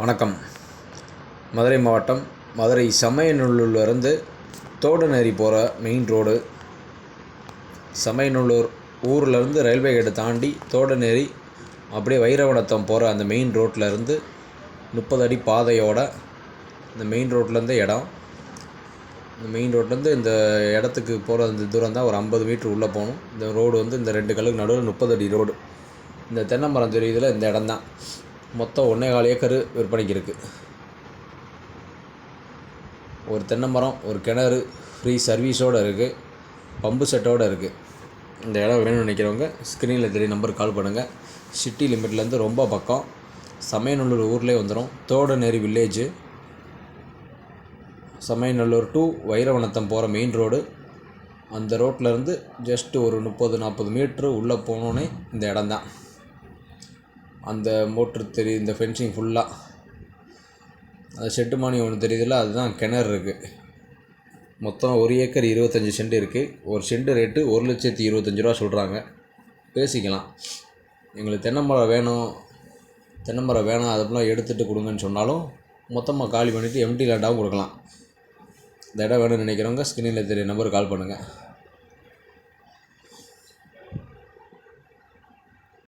வணக்கம். மதுரை மாவட்டம் மதுரை சமயநல்லூர்லேருந்து தோடநேரி போகிற மெயின் ரோடு சமயநல்லூர் ஊர்லேருந்து ரயில்வே கேட்டை தாண்டி தோடநேரி அப்படியே வைரவனத்தம் போகிற அந்த மெயின் ரோட்டில் இருந்து முப்பது அடி பாதையோட இந்த மெயின் ரோட்லேருந்து இடம். இந்த மெயின் ரோட்லேருந்து இந்த இடத்துக்கு போகிற அந்த தூரம் தான் ஒரு ஐம்பது மீட்ரு உள்ளே போகணும். இந்த ரோடு வந்து இந்த ரெண்டு கல்லுக்கு நடுவில் முப்பது அடி ரோடு இந்த தென்னை மரம் தெரியுதில் இந்த இடம் தான். மொத்தம் ஒன்றே கால் ஏக்கர் விற்பனைக்கு இருக்குது ஒரு தென்னை மரம் ஒரு கிணறு ஃப்ரீ சர்வீஸோடு இருக்குது பம்பு செட்டோடு இருக்குது இந்த இடம் வேணும்னு நினைக்கிறவங்க ஸ்க்ரீனில் தெரிய நம்பருக்கு கால் பண்ணுங்கள் சிட்டி லிமிட்லேருந்து ரொம்ப பக்கம். சமயநல்லூர் ஊர்லேயே வந்துடும் தோடநேரி வில்லேஜு சமயநல்லூர் டு வைரவனத்தம் போகிற மெயின் ரோடு அந்த ரோட்டிலேருந்து ஜஸ்ட்டு ஒரு முப்பது நாற்பது மீட்ரு உள்ளே போனோன்னே இந்த இடம் தான் அந்த மோட்ரு தெரியுது இந்த ஃபென்சிங் ஃபுல்லாக அந்த ஷெட்டு மானி ஒன்று தெரியுதுல்ல அதுதான் கிணறு இருக்குது மொத்தம் ஒரு ஏக்கர் இருபத்தஞ்சி செண்டு இருக்குது ஒரு செண்டு ரேட்டு ஒரு லட்சத்தி இருபத்தஞ்சி ரூபா சொல்கிறாங்க பேசிக்கலாம். எங்களுக்கு தென்னை மரம் வேணும். தென்னை மரம் வேணாம் அதெல்லாம் எடுத்துகிட்டு கொடுங்கன்னு சொன்னாலும் மொத்தமாக காலி பண்ணிவிட்டு எம்டி லேண்டாகவும் கொடுக்கலாம். இந்த இடம் வேணும்னு நினைக்கிறவங்க ஸ்க்ரீனில் தெரிய நம்பருக்கு கால் பண்ணுங்கள்